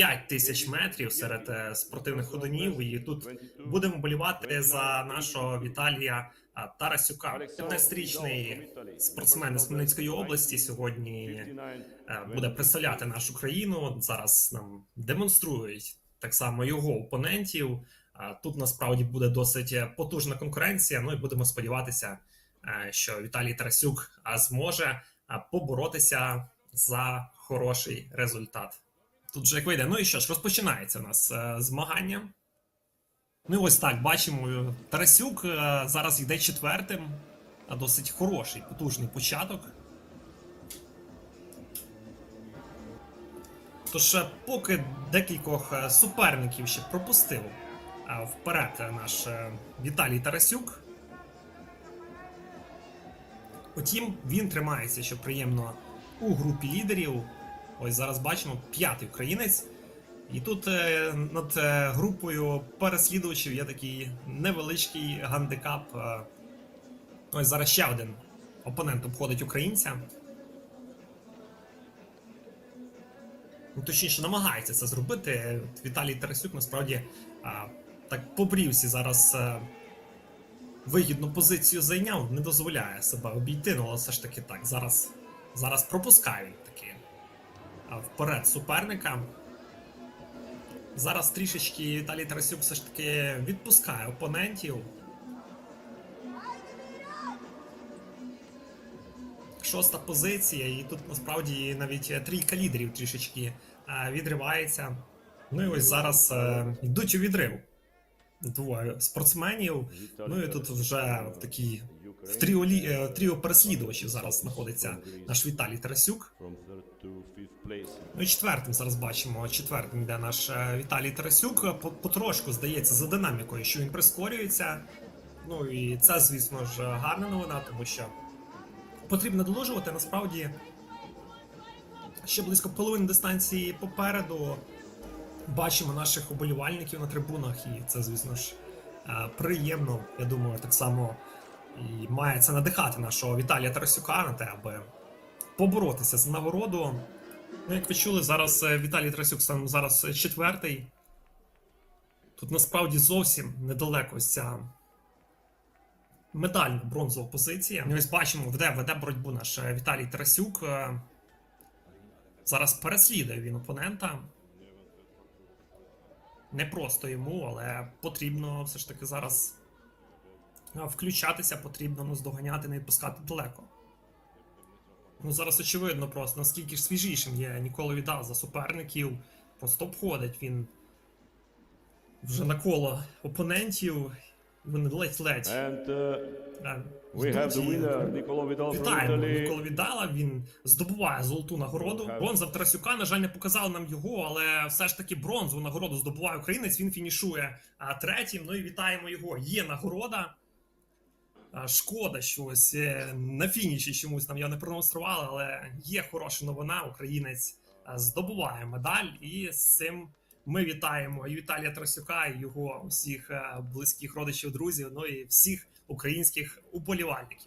5 тисяч метрів серед е, спортивних ходунів. І тут будемо болівати за нашого Віталія Тарасюка. 15-річний спортсмен з Хмельницької області сьогодні е, буде представляти нашу країну. Зараз нам демонструють так само його опонентів. Тут насправді буде досить е, потужна конкуренція. Ну і будемо сподіватися, е, що Віталій Тарасюк зможе поборотися за хороший результат. Тут же як вийде. Ну і що ж, розпочинається у нас е, змагання. Ну і ось так бачимо. Тарасюк е, зараз йде четвертим. Досить хороший, потужний початок. Тож, е, поки декількох е, суперників ще пропустив вперед е, наш е, Віталій Тарасюк. Утім, він тримається, що приємно у групі лідерів. Ось зараз бачимо п'ятий українець. І тут е, над е, групою переслідувачів є такий невеличкий гандикап. Е, ось зараз ще один опонент обходить українця. Ну, точніше, намагається це зробити. Віталій Тарасюк насправді так побрівся зараз вигідну позицію зайняв, не дозволяє себе обійти, ну але все ж таки так. Зараз, зараз пропускає він таки вперед суперника. Зараз трішечки Віталій Тарасюк все ж таки відпускає опонентів. Шоста позиція, і тут насправді навіть трійка лідерів трішечки відривається. Ну і ось зараз е, йдуть у відрив. Двоє спортсменів. Ну і тут вже в такій в тріолі е, тріо переслідувачів зараз знаходиться наш Віталій Тарасюк. Ну і четвертим зараз бачимо. Четвертим йде наш е, Віталій Тарасюк. Потрошку здається за динамікою, що він прискорюється. Ну і це, звісно ж, гарна новина, тому що потрібно доложувати насправді ще близько половини дистанції попереду. Бачимо наших уболівальників на трибунах, і це, звісно ж, е, приємно. Я думаю, так само і має це надихати нашого Віталія Тарасюка на те, аби поборотися за нагороду. Ну, як ви чули, зараз е, Віталій Тарасюк сам зараз е, четвертий. Тут насправді зовсім недалеко ця медальна бронзова позиція. Ми ось бачимо, веде, веде боротьбу наш е, Віталій Тарасюк. Е, Зараз переслідує він опонента. Не просто йому, але потрібно все ж таки зараз включатися, потрібно ну, здоганяти, не відпускати далеко. Ну зараз очевидно просто, наскільки ж свіжішим є Нікола Відал за суперників. Просто обходить він вже на коло опонентів. Вони ледь-ледь. Uh, Вітаємо Italy. Нікола Віддала. Він здобуває золоту нагороду. Бронза в Тарасюка, на жаль, не показали нам його, але все ж таки бронзову нагороду здобуває українець. Він фінішує а, третім. Ну і вітаємо його. Є нагорода. А, Шкода, що ось е, на фініші чомусь нам я не продемонстрували, але є хороша новина. Українець здобуває медаль, і з цим ми вітаємо і Віталія Трасюка, і його усіх е, близьких родичів, друзів, ну і всіх українських уболівальників.